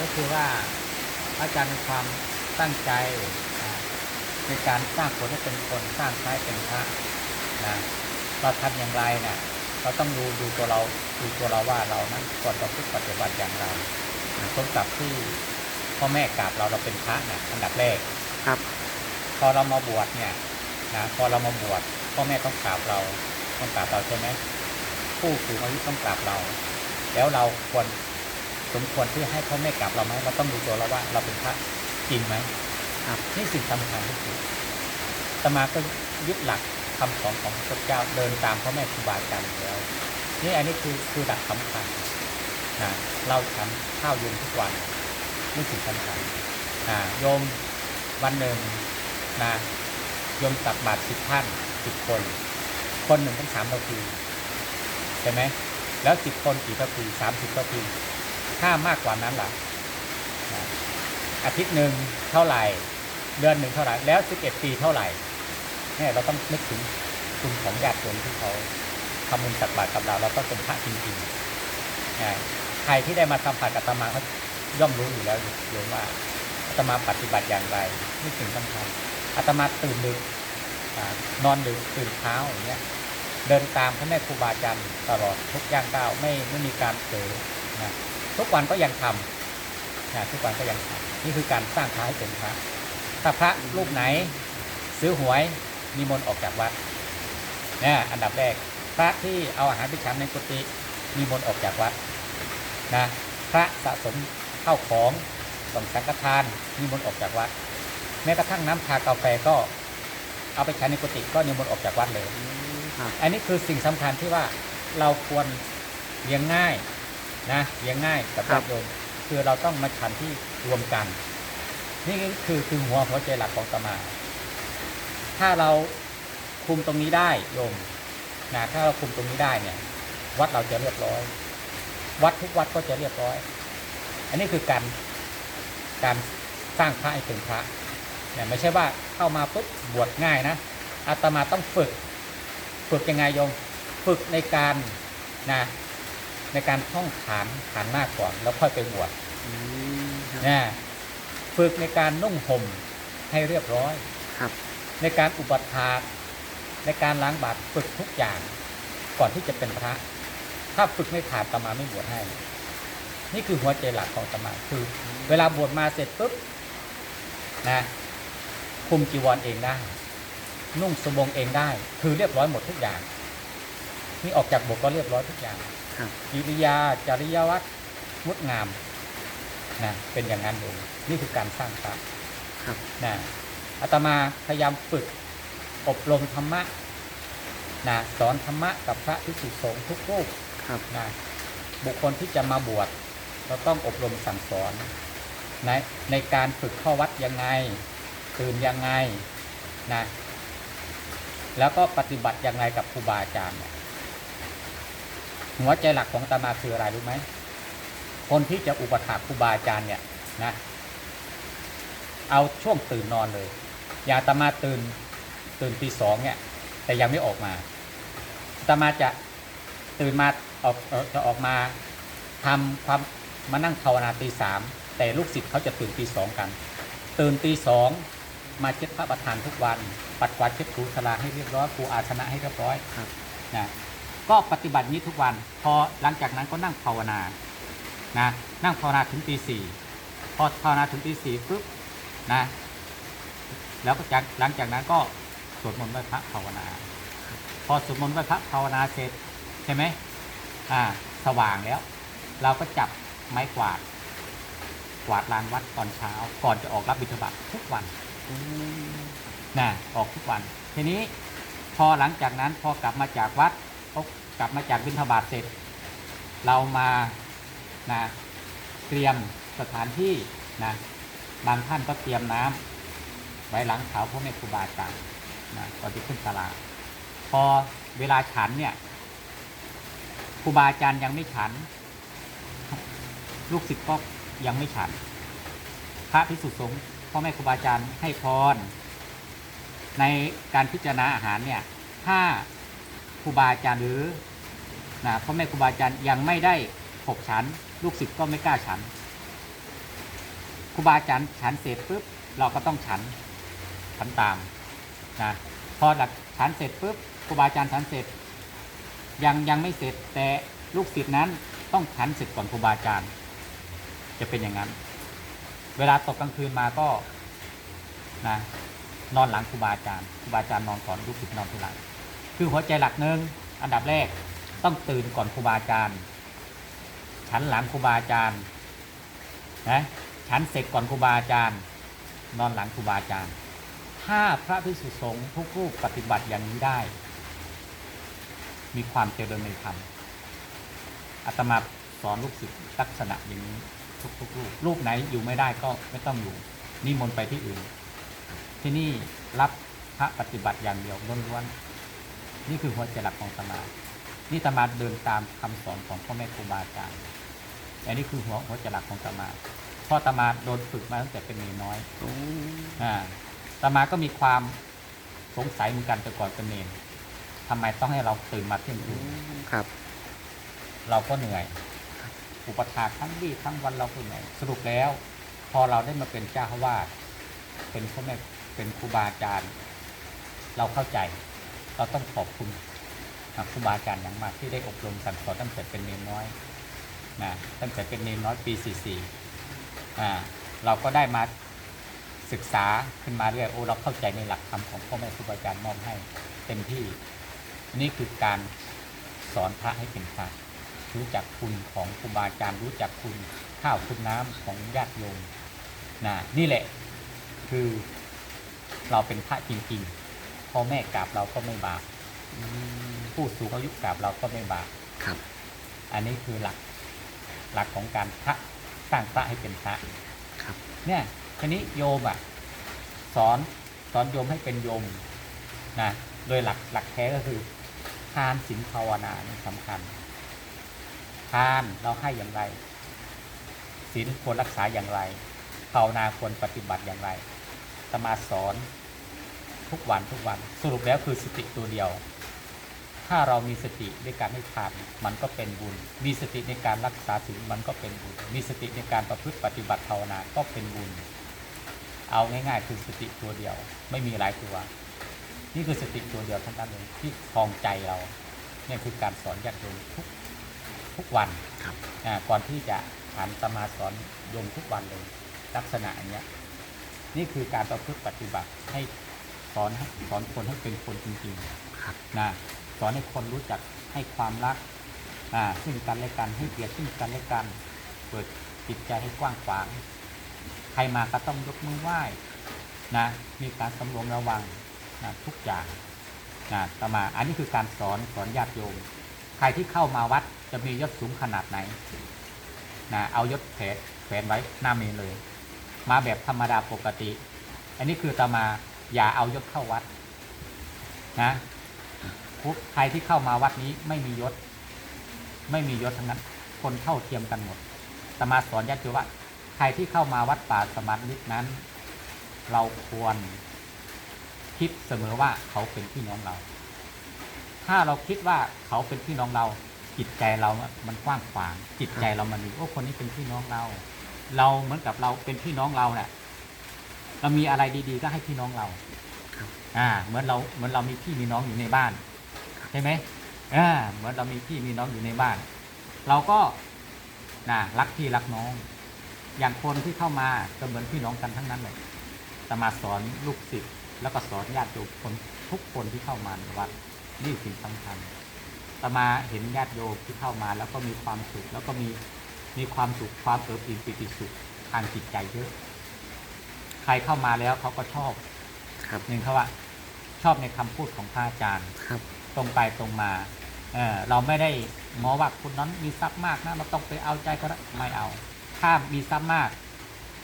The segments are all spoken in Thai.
ก็คือว่าอาจารย์มีความตั้งใจอ่าในการสร้างคนให้เป็นคนสร้างพระให้เป็นพระนะเราทำอย่างไรเนี่ยเราต้องดูดูตัวเราดูตัวเราว่าเรานั้นควรจะพูดปฏิบัติอย่างไรนะสมกับที่พ่อแม่กราบเราเราเป็นพระเนี่ยอันดับแรกครับ พอเรามาบวชเนี่ยนะพอเรามาบวชพ่อแม่ต้องกราบเราต้องกราบเราใช่ไหมผู้สูงอายุต้องกราบเรา แล้วเราควร สมควรที่ให้พ่อแม่กราบเราไหมเราต้องดูตัวเราว่าเราเป็นพระจริงไหมครับนี่สิ่งสำคัญที่สุดอาตมาก็ยึดหลักคำสอนของพระพุทธเจ้าเดินตามพ่อแม่ครูบาอาจารย์อยู่แล้วนี่อันนี้คือคือหลักสำคัญนะเราฉันข้าวเย็นทุกวันนี่สิ่งสำคัญนะโยมวันหนึ่งนะโยมตักบาตรสิบท่านสิบคน คนหนึ่งต้องสามนาทีใช่ไหมแล้วสิบคนกี่นาทีสามสิบนาที ถ้ามากกว่านั้นล่ะอาทิตย์หนึ่งเท่าไหร่ เดือนหนึ่งเท่าไหร่ แล้วสิบเอ็ดปีเท่าไหร่เนี่ยเราต้องนึกถึงคุณของญาติโยมที่เขาทำบุญตักบาตรกับเราเราก็เป็นพระจริงๆใครที่ได้มาทำผัดอาตมาเขาย่อมรู้อยู่แล้วโยมว่าอาตมาปฏิบัติอย่างไรนี่สิ่งสำคัญอาตมาตื่นดึกอ่านอนดึกตื่นเช้าอย่างเงี้ยเดินตามพระแม่ครูบาอาจารย์ตลอดทุกย่างก้าวไม่ไม่มีการเผลอนะ ทุกวันก็ยังทำนะทุกวันก็ยังทำนี่คือการสร้างพระให้เป็นพระถ้าพระรูปไหน ซื้อหวยนิมนต์ออกจากวัดนะอันดับแรก พระที่เอาอาหารไปฉันในกุฏินิมนต์ออกจากวัดนะพระสะสมเข้าวของส่งสังฆทานนิมนต์ออกจากวัด แม้กระทั่งน้ำชากาแฟก็เอาไปฉันในกุฏิก็นิมนต์ออกจากวัดเลยครับอันนี้คือสิ่งสำคัญที่ว่าเราควรเลี้ยงง่าย นะเลี้ยงง่ายกับครัญาบติโยมคือเราต้องมาฉันที่รวมกัน นี่คือคือหัวหัวใจหลักของสมา ถ้าเราคุมตรงนี้ได้โยมนะถ้าเราคุมตรงนี้ได้เนี่ย วัดเราจะเรียบร้อย วัดทุกวัดก็จะเรียบร้อย อันนี้คือการการสร้างพระให้เป็นพระเนี่ยไม่ใช่ว่าเข้ามาปุ๊บบวชง่ายนะอาตมาต้องฝึก ฝึกยังไงโยม ฝึกในการนะ ในการท่องขานขานหน้าก่อน แล้วค่อยไปบวชอืมครับนะฝึกในการนุ่งห่มให้เรียบร้อยครับ ในการอุปถากในการล้างบาตรฝึกทุกอย่างก่อนที่จะเป็นพระ ถ้าฝึกไม่ขาดตมาไม่บวชให้ นี่คือหัวใจหลักของตมาคือ เวลาบวชมาเสร็จปุ๊บนะคุมจีวรเองได้ นุ่งสบงเองได้ คือเรียบร้อยหมดทุกอย่าง นี่ออกจากบทก็เรียบร้อยทุกอย่าง ครับ กิริยาจริยวัตร งดงามนะเป็นอย่างนั้นเองนี่คือการสร้างพระครับนะอาตมาพยายามฝึกอบรมธรรมะนะสอนธรรมะกับพระภิกษุสงฆ์ทุกรูปครับนะบุคคลที่จะมาบวชเราต้องอบรมสั่งสอนในในการฝึกเข้าวัดยังไงตื่นยังไงนะแล้วก็ปฏิบัติยังไงกับครูบาอาจารย์เนี่ย หัวใจหลักของอาตมาคืออะไรรู้ไหม คนที่จะอุปถัมภ์ครูบาอาจารย์เนี่ยนะ เอาช่วงตื่นนอนเลย อย่าอาตมาตื่นตื่นตีสองเนี่ยแต่ยังไม่ออกมาอาตมาจะตื่นมาออกเอ่อจะออกมาทำความมานั่งภาวนาตีสามแต่ลูกศิษย์เขาจะตื่นตีสองกัน ตื่นตีสองมาเช็ดพระประธานทุกวัน ปัดกวาดเช็ดถูสลาให้เรียบร้อยปูอาสนะให้เรียบร้อยครับนะ ก็ปฏิบัตินี้ทุกวัน พอหลังจากนั้นก็นั่งภาวนานะนั่งภาวนาถึงตีสี่พอภาวนาถึงตีสี่ปุ๊บนะแล้วก็จากหลังจากนั้นก็สวดมนต์ไหว้พระภาวนา พอสวดมนต์ไหว้พระภาวนาเสร็จใช่ไหมอ่าสว่างแล้ว เราก็จับไม้กวาด กวาดลานวัดตอนเช้า ก่อนจะออกรับบิณฑบาตทุกวันอืมนะออกทุกวัน ทีนี้พอหลังจากนั้นพอกลับมาจากวัด พอกลับมาจากบิณฑบาตเสร็จ เรามานะเตรียมสถานที่นะบางท่านก็เตรียมน้ำไว้หลังเขาพ่อแม่ครูบาอาจารย์นะก่อนที่ขึ้นศาลาพอเวลาฉันเนี่ยครูบาอาจารย์ยังไม่ฉัน ลูกศิษย์ก็ยังไม่ฉัน พระพิสุสงฆ์พ่อแม่ครูบาอาจารย์ให้พร ในการพิจารณาอาหารเนี่ยถ้า ครูบาอาจารย์หรือนะพ่อแม่ครูบาอาจารย์ยังไม่ได้หกฉัน ลูกศิษย์ก็ไม่กล้าฉันครูบาอาจารย์ฉันเสร็จปุ๊บเราก็ต้องฉันฉันตามนะพอหลักฉันเสร็จปุ๊บครูบาอาจารย์ฉันเสร็จ ยังยังไม่เสร็จแต่ลูกศิษย์นั้นต้องฉันเสร็จก่อนครูบาอาจารย์ จะเป็นอย่างนั้น เวลาตกกลางคืนมาก็นะนอนหลังครูบาอาจารย์ครูบาอาจารย์นอนก่อนลูกศิษย์นอนทีหลัง คือหัวใจหลักหนึ่งอันดับแรกต้องตื่นก่อนครูบาอาจารย์ ฉันหลังครูบาอาจารย์นะฉันเสร็จก่อนครูบาอาจารย์ นอนหลังครูบาอาจารย์ ถ้าพระภิกษุสงฆ์ทุกรูปปฏิบัติอย่างนี้ได้ มีความเจริญในธรรมอาตมาสอนลูกศิษย์ลักษณะอย่างนี้ทุกๆรูปรูปไหนอยู่ไม่ได้ก็ไม่ต้องอยู่นิมนต์ไปที่อื่น ที่นี่รับพระปฏิบัติอย่างเดียวล้วนๆ นี่คือหัวใจหลักของอาตมานี่อาตมาเดินตามคำสอนของพ่อแม่ครูบาอาจารย์อันนี้คือหัวหัวใจหลักของอาตมาเพ่ออาตมาโดนฝึกมาตั้งแต่เป็นเนรน้อยโอ้อ่าอาตมาก็มีความสงสัยเหมือนกันแต่ก่อนเป็นเนรทำไมต้องให้เราตื่นมาเที่ยงคืนครับ เราก็เหนื่อย อุปถากทั้งวี่ทั้งวันเราก็เหนื่อยสรุปแล้ว พอเราได้มาเป็นเจ้าอาวาสเป็นพ่อแม่เป็นครูบาอาจารย์ เราเข้าใจ เราต้องขอบคุณครูบาอาจารย์อย่างมากที่ได้อบรมสั่งสอนตั้งแต่เป็นเนน้อยนะตั้งแต่เป็นเนน้อยปี 44อ่าเราก็ได้มาศึกษาขึ้นมาเรื่อยโอ้เราเข้าใจในหลักธรรมของพ่อแม่ครูบาอาจารย์มอบให้เต็มที่ นี่คือการสอนพระให้เป็นพระรู้จักคุณของครูบาอาจารย์รู้จักคุณข้าวคุณน้ำของญาติโยมนะนี่แหละคือเราเป็นพระจริงๆ พ่อแม่กราบเราก็ไม่บาปอืมผู้สูงอายุกราบเราก็ไม่บาปครับ อันนี้คือหลักหลักของการพระสร้างพระให้เป็นพระครับ เนี่ยทีนี้โยมอะสอนสอนโยมให้เป็นโยมนะโดยหลักหลักแท้ก็คือทานศีลภาวนานี่สำคัญทานเราให้อย่างไรศีลควรรักษาอย่างไรภาวนาควรปฏิบัติอย่างไรสมาสอน ทุกวันทุกวันสรุปแล้วคือสติตัวเดียว ถ้าเรามีสติในการให้ทานมันก็เป็นบุญ มีสติในการรักษาศีลมันก็เป็นบุญ มีสติในการประพฤติปฏิบัติภาวนาก็เป็นบุญ เอาง่ายๆ คือสติตัวเดียว ไม่มีหลายตัว นี่คือสติตัวเดียวทั้งนั้นเลยที่คลองใจเราเนี่ยคือการสอนญาติโยมทุกทุกวันครับอ่าก่อนที่จะหันสมาสอนโยมทุกวันเลย ลักษณะอย่างเนี้ยนี่คือการประพฤติปฏิบัติให้ สอนให้สอนคนให้เป็นคนจริงๆครับนะสอนให้คนรู้จักให้ความรักอ่าซึ่งกันและกันให้เกียรติซึ่งกันและกัน เปิดจิตใจให้กว้างขวางใครมาก็ต้องยกมือไหว้นะมีการสำรวมระวังนะทุกอย่างนะต่อมาอันนี้คือการสอนสอนญาติโยม ใครที่เข้ามาวัดจะมียศสูงขนาดไหนนะเอายศแขวนแขวนไว้หน้าเมนเลย มาแบบธรรมดาปกติ อันนี้คือตามา อย่าเอายศเข้าวัดนะใครที่เข้ามาวัดนี้ไม่มียศ ไม่มียศทั้งนั้น คนเท่าเทียมกันหมดตมาสอนญาติโยมว่าใครที่เข้ามาวัดป่าสมาธินั้น เราควรคิดเสมอว่าเขาเป็นพี่น้องเรา ถ้าเราคิดว่าเขาเป็นพี่น้องเรา จิตใจเรา มันกว้างขวาง จิตใจเรามันมีโอ้คนนี้เป็นพี่น้องเรา เราเหมือนกับเราเป็นพี่น้องเราเนี่ย เรามีอะไรดีๆ ก็ให้พี่น้องเราครับอ่าเหมือนเราเหมือนเรามีพี่มีน้องอยู่ในบ้านใช่ไหมอ่าเหมือนเรามีพี่มีน้องอยู่ในบ้าน เราก็นะรักพี่รักน้อง อย่างคนที่เข้ามาก็เหมือนพี่น้องกันทั้งนั้นเลยแต่มาสอนลูกศิษย์แล้วก็สอนญาติโยมคนทุกคนที่เข้ามาในวัดนี่สิ่งสำคัญแต่มาเห็นญาติโยมที่เข้ามาแล้วก็มีความสุขแล้วก็มีมีความสุขความเอิบอิ่มปิติสุขทางจิตใจเยอะ ใครเข้ามาแล้วเขาก็ชอบครับหนึ่งเขาว่าชอบในคำพูดของพระอาจารย์ครับ ตรงไปตรงมาเออเราไม่ได้มองว่าคนนั้นมีทรัพย์มากนะเราต้องไปเอาใจเขาละไม่เอา ถ้ามีทรัพย์มาก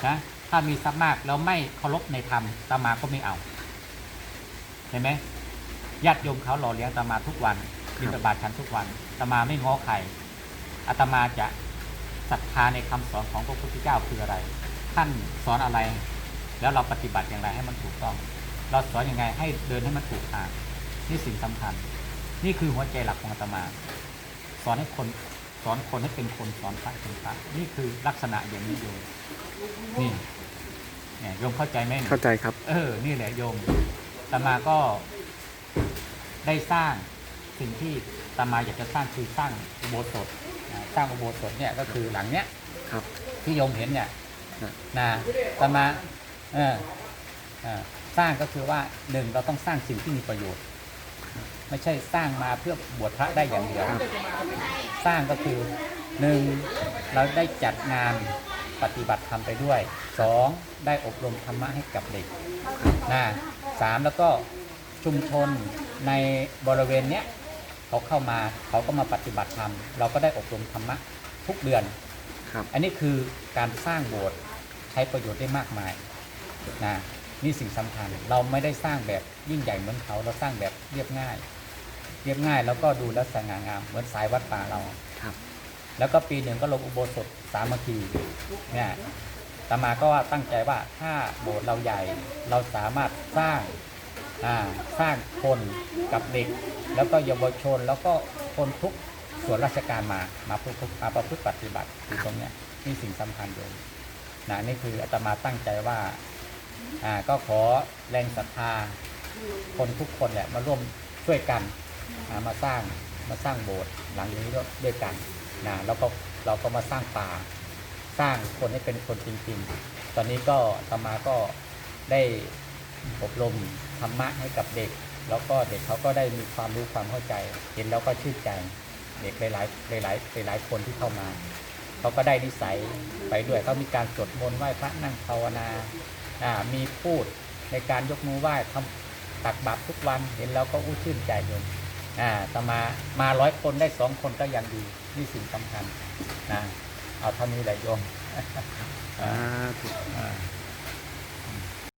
นะถ้ามีทรัพย์มากแล้วไม่เคารพในธรรมตามาก็ไม่เอาเห็นไหมญาติโยมเขาหล่อเลี้ยงตามาทุกวันบิณฑบาตฉันทุกวันตามาไม่ง้อใครอาตมาจะศรัทธาในคำสอนของพระพุทธเจ้าคืออะไร ท่านสอนอะไร แล้วเราปฏิบัติอย่างไรให้มันถูกต้อง เราสอนอยังไงให้เดินให้มันถูกทางนี่สิ่งสำคัญ นี่คือหัวใจหลักของอาตมา สอนให้คนสอนคนให้เป็นคนสอนพระให้เป็นพระนี่คือลักษณะอย่างนี้โยมนี่เนี่ยโยมเข้าใจไหมเนี่ยเข้าใจครับ เออ นี่แหละโยมตมาก็ได้สร้างสิ่งที่ตมาอยากจะสร้างคือสร้างอุโบสถนะสร้างอุโบสถเนี่ยก็คือหลังเนี้ยครับ ที่โยมเห็นเนี่ยครับนะตมา เออเออสร้างก็คือว่าหนึ่งเราต้องสร้างสิ่งที่มีประโยชน์ ไม่ใช่สร้างมาเพื่อบวชพระได้อย่างเดียวครับสร้างก็คือหนึ่งเราได้จัดงานปฏิบัติธรรมไปด้วยสองได้อบรมธรรมะให้กับเด็กนะสามแล้วก็ชุมชนในบริเวณเนี้ยเขาเข้ามาเขาก็มาปฏิบัติธรรม เราก็ได้อบรมธรรมะทุกเดือนครับอันนี้คือการสร้างโบสถ์ใช้ประโยชน์ได้มากมาย นะนี่สิ่งสำคัญ เราไม่ได้สร้างแบบยิ่งใหญ่เหมือนเขา เราสร้างแบบเรียบง่าย เรียบง่ายแล้วก็ดูแล้วสง่างาม เหมือนสายวัดป่าเราครับ แล้วก็ปีหนึ่งก็ลงอุโบสถสามัคคีเนี่ยตามาก็ว่าตั้งใจว่าถ้าโบสถ์เราใหญ่ เราสามารถสร้างอ่าสร้างคนกับเด็ก แล้วก็เยาวชนแล้วก็คนทุกส่วนราชการมามาประพฤติมาประพฤติปฏิบัติอยู่ตรงเนี้ยนี่สิ่งสำคัญเลยนะนี่คืออาตมาตั้งใจว่า อ่าก็ขอแรงศรัทธาคนทุกคนแหละมาร่วมช่วยกันมาสร้างมาสร้างโบสถ์หลังนี้ด้วยกันนะแล้วก็เราก็มาสร้างป่าสร้างคนให้เป็นคนจริงๆ ตอนนี้ก็ตมาก็ได้อบรมธรรมะให้กับเด็ก แล้วก็เด็กเขาก็ได้มีความรู้ความเข้าใจ เห็นแล้วก็ชื่นใจเด็กหลายๆหลายๆหลายๆคนที่เข้ามาเขาก็ได้นิสัยไปด้วยเขามีการสวดมนต์ไหว้พระนั่งภาวนา มีพูดในการยกมือไหว้ทำตักบาตรทุกวันเห็นแล้วก็อู้ชื่นใจโยมอ่าต่อมามาร้อยคนได้สองคนก็ยังดีนี่สิ่งสำคัญนะเอาเท่านี้แหละโยมสา